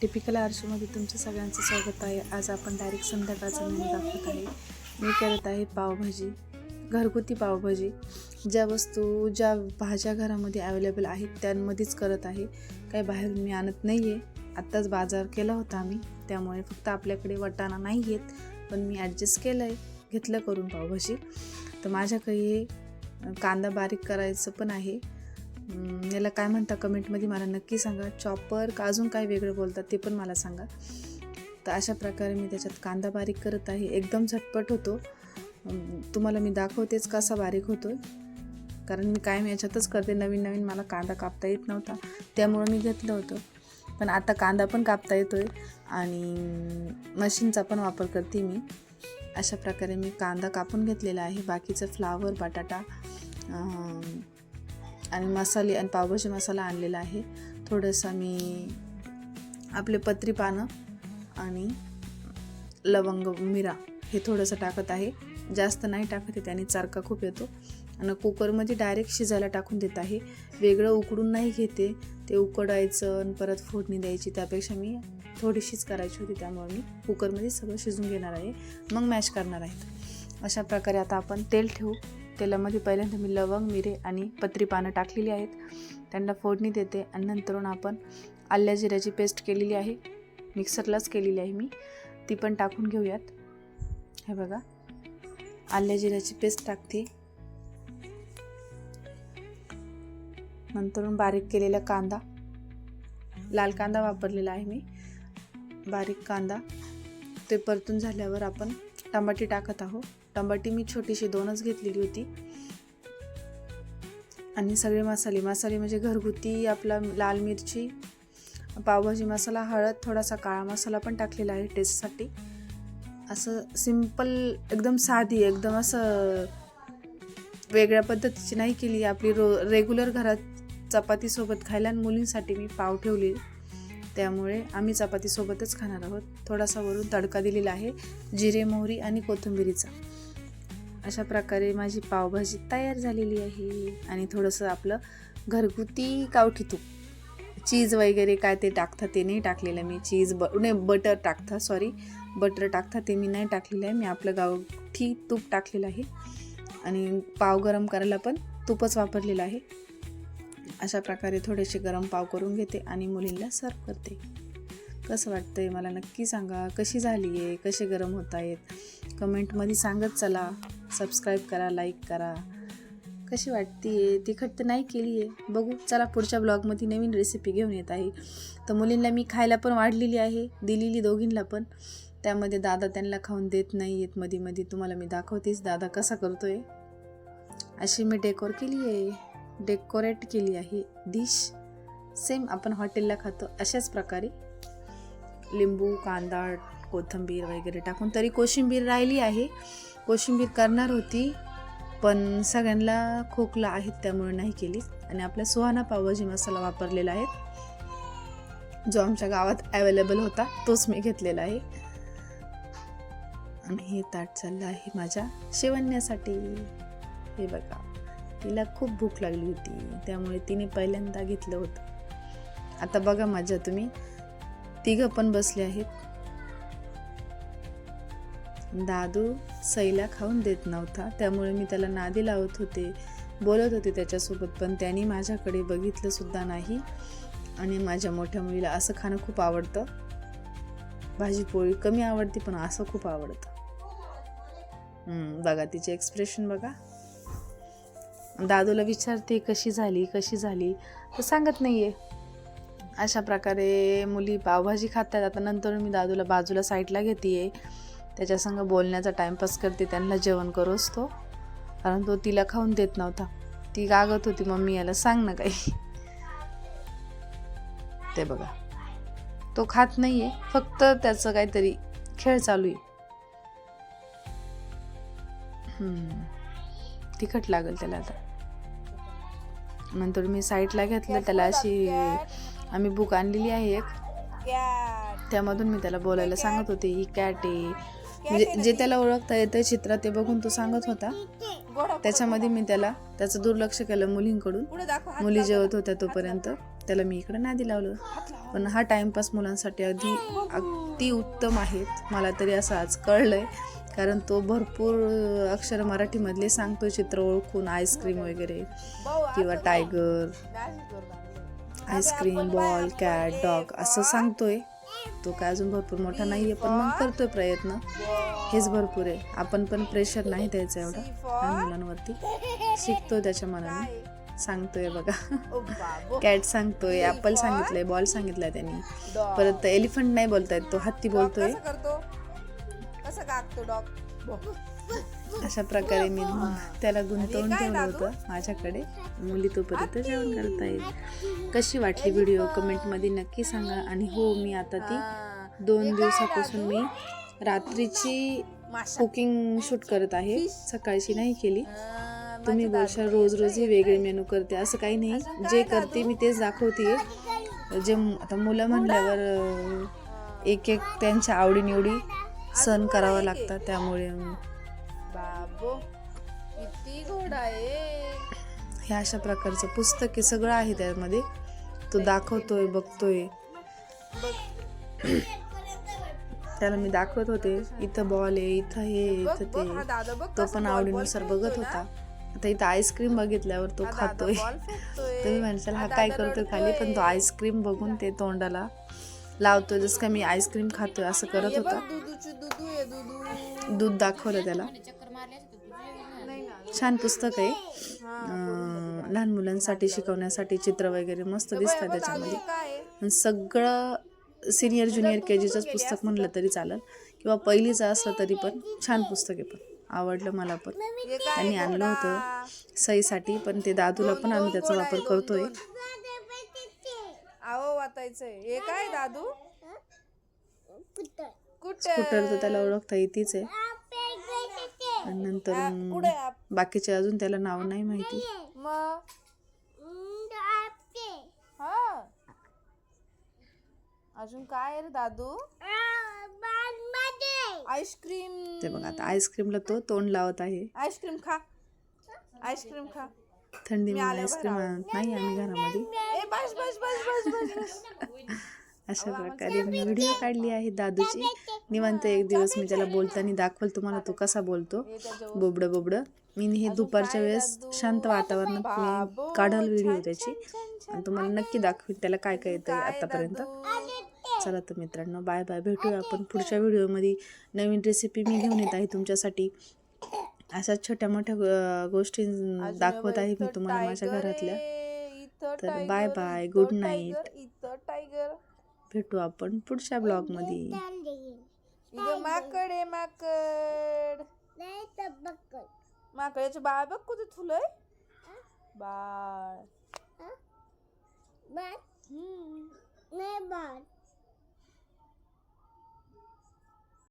Typical आरशूमध्ये तुमचं सगळ्यांचं स्वागत आहे. आज आपण डायरेक्ट संध्याकाळचं मेनू दाखवत आहे. मी करत आहे पावभाजी घरगुती पावभाजी. ज्या वस्तू ज्या भाज्या घरामध्ये अवेलेबल आहेत त्यांमध्येच करत आहे. काही बाहेरून मी आणत नाही आहे आत्ताच बाजार केला होता आम्ही. त्यामुळे फक्त आपल्याकडे वटाणा नाही येत पण मी ॲडजस्ट केलं आहे घेतलं करून पावभाजी. तर माझ्याकडे कांदा बारीक करायचं पण आहे. याला काय म्हणता कमेंटमध्ये मला नक्की सांगा. चॉपर का अजून काय वेगळं बोलतात ते पण मला सांगा. तर अशा प्रकारे मी त्याच्यात कांदा बारीक करत आहे. एकदम झटपट होतो. तुम्हाला मी दाखवतेच कसा बारीक होतो कारण मी कायम याच्यातच करते. नवीन नवीन मला कांदा कापता येत नव्हता. त्यामुळं मी घेतलं होतं. पण आता कांदा पण कापता येतो आहे आणि मशीनचा पण वापर करते मी. अशा प्रकारे मी कांदा कापून घेतलेला आहे. बाकीचं फ्लावर बटाटा आणि मसाले आणि पावभाजी मसाला आणलेला आहे. थोडंसं मी आपले पत्री पानं आणि लवंग मिरा हे थोडंसं टाकत आहे. जास्त नाही टाकत आहे त्याने चारका खूप येतो. आणि कुकरमध्ये डायरेक्ट शिजायला टाकून देत आहे. वेगळं उकडून नाही घेते. ते उकडायचं आणि परत फोडणी द्यायची त्यापेक्षा मी थोडीशीच करायची होती. त्यामुळे मी कुकरमध्ये सगळं शिजून घेणार आहे. मग मॅश करणार आहेत अशा प्रकारे आता आपण तेल ठेवू. तेलामध्ये म्हणजे पहिल्यांदा मी लवंग मिरे आणि पत्री पानं टाकलेली आहेत. त्यांना फोडणी देते आणि नंतरून आपण आल्या जिऱ्याची पेस्ट केलेली आहे. मिक्सरलाच केलेली आहे मी. ती पण टाकून घेऊयात. हे बघा. आल्या जिऱ्याची पेस्ट टाकते. नंतरून बारीक केलेला कांदा. लाल कांदा वापरलेला आहे मी. बारीक कांदा. ते परतून झाल्यावर आपण टमाटे टाकत आहोत. टमाटी मी छोटीशी दोनच घेतलेली होती. आणि सगळे मसाले मसाले म्हणजे घरगुती आपला लाल मिरची पावभाजी मसाला हळद थोडासा काळा मसाला पण टाकलेला आहे टेस्टसाठी असं सिंपल एकदम साधी एकदम असं वेगळ्या पद्धतीची नाही केली. आपली रो रेग्युलर घरात चपातीसोबत खायला आणि मुलींसाठी मी पाव ठेवली. त्यामुळे आम्ही चपातीसोबतच खाणार आहोत. थोडासा वरून तडका दिलेला आहे जिरे मोहरी आणि कोथिंबिरीचा. अशा प्रकारे माझी पावभाजी तयार झालेली आहे आणि थोडंसं आपलं घरगुती गावठी तूप. चीज वगैरे काय ते टाकता ते नाही टाकलेलं मी. चीज ब नाही बटर टाकता सॉरी बटर टाकता ते मी नाही टाकलेलं आहे. मी आपलं गावठी तूप टाकलेलं आहे. आणि पाव गरम करायला पण तूपच वापरलेलं आहे. अशा प्रकारे थोडेसे गरम पाव करून घेते आणि मुलींना सर्व करते. कसं वाटतंय मला नक्की सांगा. कशी झाली आहे कसे गरम होत आहेत कमेंटमध्ये सांगत चला. सबस्क्राईब करा लाईक करा. कशी वाटते तिखट तर नाही केली आहे. बघू चला पुढच्या ब्लॉगमध्ये नवीन रेसिपी घेऊन येत आहे. तर मुलींना मी खायला पण वाढलेली आहे दिलेली दोघींना पण. त्यामध्ये दादा त्यांना खाऊन देत नाही आहेत मध्ये मध्ये तुम्हाला मी दाखवतेच दादा कसा करतो आहे अशी मी डेकोर केली आहे. डेकोरेट केली आहे डिश सेम आपण हॉटेलला खातो अशाच प्रकारे. लिंबू कांदा कोथिंबीर वगैरे टाकून. तरी कोशिंबीर राहिली आहे. कोशिंबीर करणार होती पण सगळ्यांना खोकला आहेत त्यामुळे नाही केली. आणि आपला सुहाना पावभाजी मसाला वापरलेला आहे. जो आमच्या गावात अवेलेबल होता तोच मी घेतलेला आहे. आणि हे ताट चाललं आहे माझ्या शेवण्यासाठी. हे बघा तिला खूप भूक लागली होती त्यामुळे तिने पहिल्यांदा घेतलं होतं. आता बघा माझ्या तुम्ही तिघं पण बसले आहेत. दादू सैला खाऊन देत नव्हता. त्यामुळे मी त्याला नादी लावत होते बोलत होते त्याच्यासोबत पण त्यांनी माझ्याकडे बघितलंसुद्धा नाही. आणि माझ्या मोठ्या मुलीला असं खाणं खूप आवडतं. भाजी पोळी कमी आवडते पण असं खूप आवडतं. बघा तिचे एक्सप्रेशन बघा. दादूला विचारते कशी झाली कशी झाली? तर सांगत नाही आहे अशा प्रकारे मुली पावभाजी खातात. आता नंतर मी दादूला बाजूला साईडला घेते आहे त्याच्यासंग बोलण्याचा टाईमपास करते त्यांना जेवण करू असतो कारण तो तिला खाऊन देत नव्हता. ती गागत होती मम्मी याला सांग ना काही. ते बघा. तो खात नाहीये फक्त त्याचं काहीतरी खेळ चालू आहे. तिखट लागेल त्याला आता. नंतर मी साईडला घेतलं त्याला अशी आम्ही बुक आणलेली आहे एक. त्यामधून मी त्याला बोलायला सांगत होते ही कॅट आहे म्हणजे जे त्याला ओळखता येतं चित्र ते बघून तो सांगत होता. त्याच्यामध्ये मी त्याला त्याचं दुर्लक्ष केलं मुलींकडून. मुली जेवत होत्या तोपर्यंत. त्याला मी इकडे नादी लावलं. पण हा टाइमपास मुलांसाठी अगदी अगदी उत्तम आहेत मला तरी असं आज कळलंय. कारण तो भरपूर अक्षर मराठीमधले सांगतो चित्र ओळखून आईस्क्रीम वगैरे. किंवा tiger ice cream ball cat dog असं सांगतोय. तो काय अजून भरपूर मोठा नाहीये पण मग करतोय प्रयत्न. हेच भरपूर आहे. आपण पण प्रेशर नाही द्यायचं एवढं लहान मुलांवरती. शिकतो त्याच्या मनाने. सांगतोय बघा. कॅट सांगतोय ऍपल सांगितलंय बॉल सांगितलाय त्यांनी. परत एलिफंट नाही बोलतायत तो हत्ती बोलतोय. कसं डॉग अशा प्रकारे मी त्याला गुंतवून ठेवलं होतं माझ्याकडे. मुली तोपर्यंत जेवण करता येईल कशी वाटली व्हिडिओ कमेंटमध्ये नक्की सांगा. आणि हो मी आता ती दोन दिवसापासून मी रात्रीची कुकिंग शूट करत आहे. सकाळची नाही केली. तुम्ही बोलशाल रोज रोज ही वेगळे मेनू करते. असं काही नाही. जे करते मी तेच दाखवते जे आता मुलं म्हणल्यावर एक एक त्यांच्या आवडीनिवडी सण करावा लागतात. त्यामुळे बाबो किती गोड आहे. हे अशा प्रकारचं पुस्तक आहे सगळं आहे त्यामध्ये. तो दाखवतोय बघतोय. त्याला मी दाखवत होते इथं बॉल आहे इथं हे इथं हा ते तो पण आवडीनुसार बघत होता. आता इथं आईस्क्रीम बघितल्यावर तो हा खातोय. तुम्ही म्हणशाल हा हा काय करतोय खाली? पण तो. आईस्क्रीम बघून ते तोंडाला लावतोय जसं का मी आईस्क्रीम खातोय असं करत हे होता. दुधू दाखवलं त्याला. छान पुस्तक आहे. लहान मुलांसाठी शिकवण्यासाठी चित्र वगैरे मस्त दिसतात त्याच्यामध्ये. सगळं सिनियर ज्युनियर के जीचंच पुस्तक म्हणलं तरी चालेल. किंवा पहिलीचं असलं तरी पण छान पुस्तक आहे पण. आवडलं मला पण. त्यांनी आणलं होतं सहीसाठी पण ते दादूला पण आम्ही त्याचा वापर करतोय. हे काय दादू? स्कूटर तर त्याला ओळखता येतेच आहे. आणि नंतर? बाकीचे अजून त्याला नाव नाही माहिती. हा. अजून काय आहे रे दादू? आईस्क्रीम. ते बघा आता आईस्क्रीमला तो तोंड लावत आहे. आईस्क्रीम खा. आईस्क्रीम खा. थंडीमुळे आईस्क्रीम आणत नाही आम्ही घरामध्ये. अशा प्रकारे. मी व्हिडिओ काढली आहे दादूची. निवांत एक दिवस मी त्याला बोलताना दाखवल तुम्हाला तो कसा बोलतो. बोबडं बोबडं. मी हे दुपारच्या वेळेस शांत वातावरणात मी काढल व्हिडिओ त्याची. आणि तुम्हाला नक्की दाखवेल त्याला काय काय येतं आतापर्यंत. चला तर मित्रांनो बाय बाय. भेटूया आपण पुढच्या व्हिडिओमध्ये नवीन रेसिपी मी घेऊन येत आहे तुमच्यासाठी. अशा छोट्या मोठ्या गोष्टी दाखवत आहे मी तुम्हाला माझ्या घरातल्या. तर bye, good night. इथं टायगर भेटू आपण पुढच्या ब्लॉगमध्ये. इथं माकड आहे माकड. माकडाचे बाळ बघ कुठे थुलय बाळ. हम्म.